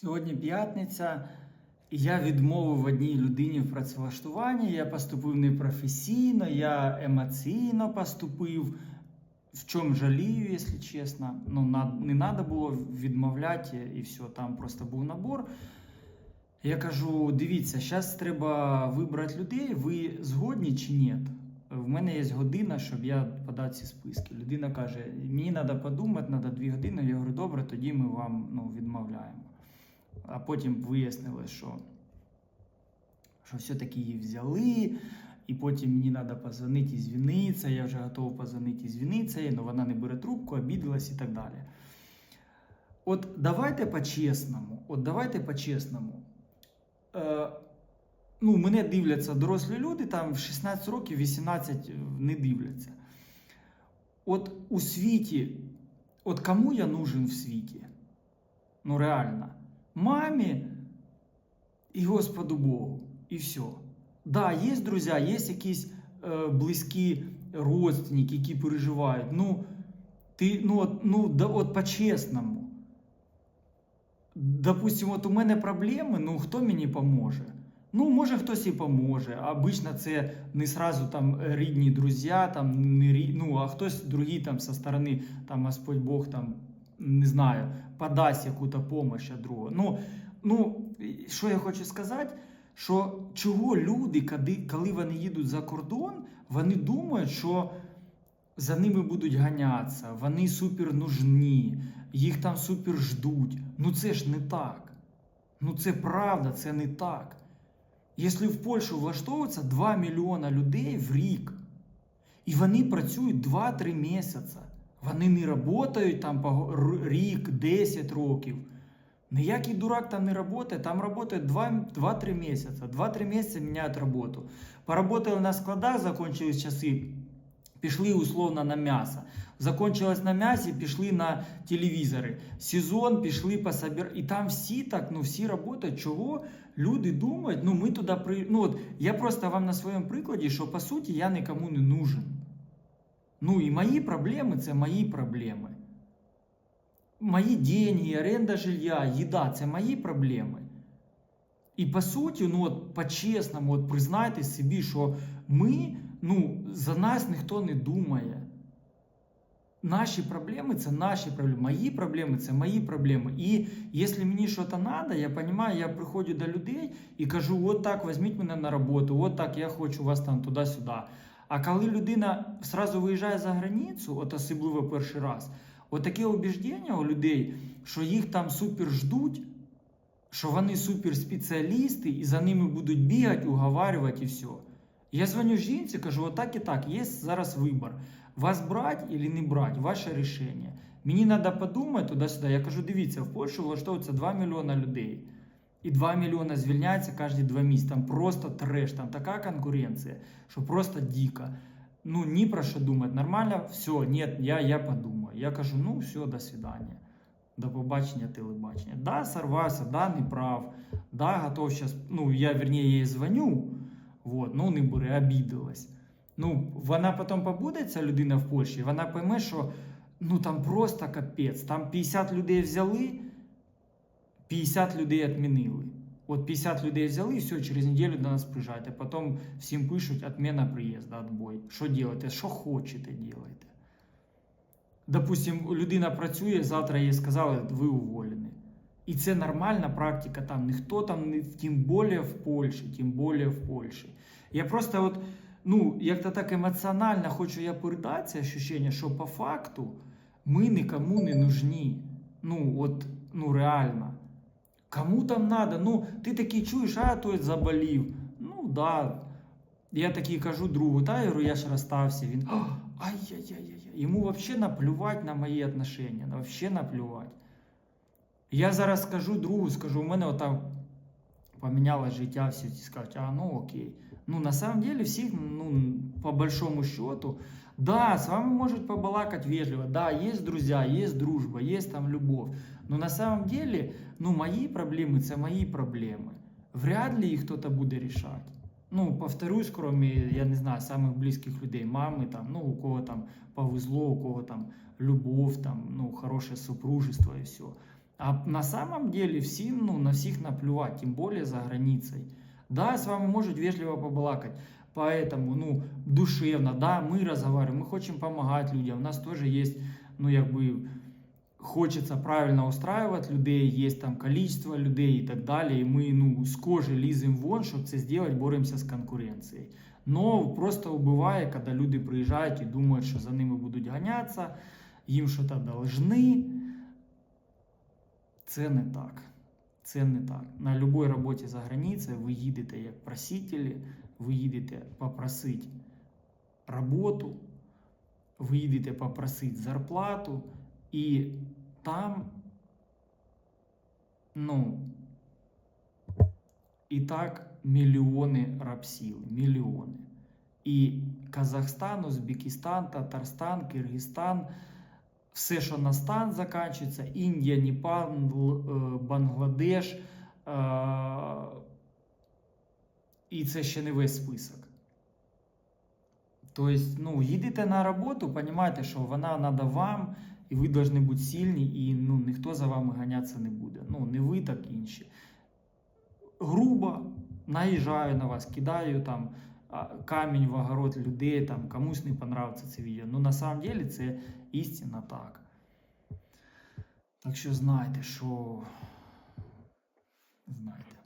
Сьогодні п'ятниця, я відмовив одній людині в працевлаштуванні. Я поступив непрофесійно, я емоційно поступив. В чому жалію, якщо чесно. Ну, не треба було відмовляти і все, там просто був набор. Я кажу: дивіться, зараз треба вибрати людей, ви згодні чи ні? В мене є година, щоб я подав ці списки. Людина каже: мені треба подумати, треба дві години. Я говорю, добре, тоді ми вам ну, відмовляємо. А потім вияснили, що, що все-таки її взяли, і потім мені треба позвонити і звінитися. Я вже готовий позвонити і звінитися, але вона не бере трубку, обідалась і так далі. От давайте по-чесному, от давайте по-чесному. Е, ну, мене дивляться дорослі люди, там в 16 років, 18 не дивляться. От у світі, от кому я нужен в світі? Ну, реально. Мамі і Господу Богу. І все. Да, є друзі, є якісь е, близькі родственники, які переживають. Ну, ти, ну, от, ну, да, от по-чесному. Допустимо, от у мене проблеми, ну хто мені поможе? Ну, може хтось і поможе. А Обично це не сразу там рідні друзі, там не ну, а хтось другий там со сторони, там Господь Бог там не знаю, подасть яку-то допомогу другого. Ну, ну, що я хочу сказати, що чого люди, коли вони їдуть за кордон, вони думають, що за ними будуть ганятися, вони супер нужні, їх там супер ждуть. Ну це ж не так. Ну це правда, це не так. Якщо в Польщу влаштовується 2 мільйона людей в рік, і вони працюють 2-3 місяці, вони не працюють там по рік, 10 років. Ніякий дурак там не працює, там працює 2-3 місяці. 2-3 місяці міняють роботу. Поработали на складах, закончились часи, пішли условно на м'ясо. Закончилось на м'ясі, пішли на телевізори. Сезон пішли пособір. І там всі так, ну всі працюють. Чого люди думають? Ну ми туди при. Ну от я просто вам на своєму прикладі, що по суті я нікому не нужен. Ну і мої проблеми це мої проблеми. Мої деньги, оренда жилья, їда це мої проблеми. І по суті, ну от по-чесному, от признайте собі, що ми, ну, за нас ніхто не думає. Наші проблеми це наші проблеми. Мої проблеми це мої проблеми. І якщо мені щось треба, я розумію, я приходжу до людей і кажу: от так, візьміть мене на роботу, от так, я хочу вас там туди-сюди. А коли людина сразу виїжджає за границю, от особливо перший раз, от убіждення у людей, що їх там супер ждуть, що вони суперспеціалісти і за ними будуть бігати, уговарювати і все. Я дзвоню жінці, кажу, отак і так, є зараз вибір. Вас брати або не брати, ваше рішення. Мені треба подумати туди-сюди. Я кажу, дивіться, в Польщу влаштовується 2 мільйона людей. І 2 мільйона звільняється кожні 2 місяці. Там просто треш, там така конкуренція, що просто дико. Ну, ні про що думати. Нормально, все, ні, я, я подумаю. Я кажу, ну все, до свидання. До побачення, телебачення. Да, сорвався, да, не прав. Да, готов сейчас. Ну, я вернее їй дзвоню. Вот, ну не бере, обідалась. Ну, вона потім побуде, ця людина в Польщі, вона пойме, що ну там просто капець. Там 50 людей взяли, 50 людей відмінили. От 50 людей взяли, все, через неділю до нас приїжджайте. Потім всім пишуть, відміна приїзду, отбой. Що робите? Що хочете, робите. Допустим, людина працює, завтра їй сказали, ви уволені. І це нормальна практика там. Ніхто там, не- більше в Польщі, тим більше в Польщі. Я просто от, ну, як-то так емоціонально хочу я передати це ощущення, що по факту ми нікому не нужні. Ну, от, ну реально. Кому там надо? Ну, ти такий чуєш, а той заболів. Ну, да. Я такий кажу другу, та я говорю, я ж розстався. Він ай-яй-яй-яй. Йому взагалі наплювати на мої отношення. Взагалі наплювати. Я зараз скажу другу, скажу, у мене отак помінялось життя, всі скажуть, а ну окей. Ну, на самом деле, всіх, ну, по большому счету, да, с вами можуть побалакать вежливо, да, есть друзья, есть дружба, есть там любовь. Но на самом деле, ну, мої проблеми це мої проблеми. Вряд ли їх хтось буде рішати. Ну, повторюсь, кроме, я не знаю, самых близких людей, мами, там, ну, у кого там повезло, у кого там любов, там, ну, хорошее супружество и все. А на самом деле всім, ну, на всіх наплювати, тим більше за границей. Да, с вами можуть вежливо побалакать, поэтому, ну, душевно, да, мы разговариваем, мы хотим помогать людям, у нас тоже есть, ну, якби, хочеться правильно устраивать людей, є там количество людей і так далі, і ми, ну, з кожи ліземо вон, щоб це зробити, боремося з конкуренцією. Но просто убиває, коли люди приїжджають і думають, що за ними будуть ганятися, їм щось должны. Це не так. Це не так. На будь-якій роботі за границею ви їдете як просителі, ви їдете попросити роботу, ви їдете попросити зарплату, і там, ну, і так мільйони рабсіл, мільйони. І Казахстан, Узбекистан, Татарстан, Киргизстан, все, що на стан закінчується, Індія, Л- е, Бангладеш. е, І це ще не весь список. Тобто, ну, їдете на роботу, розумієте, що вона треба вам, і ви повинні бути сильні, і ну, ніхто за вами ганятися не буде. Ну, не ви, так інші. Грубо наїжджаю на вас, кидаю там камінь в огород людей, там, комусь не понравиться це відео. Ну, на самом деле, це істинно так. Так що знайте, що. Знайте.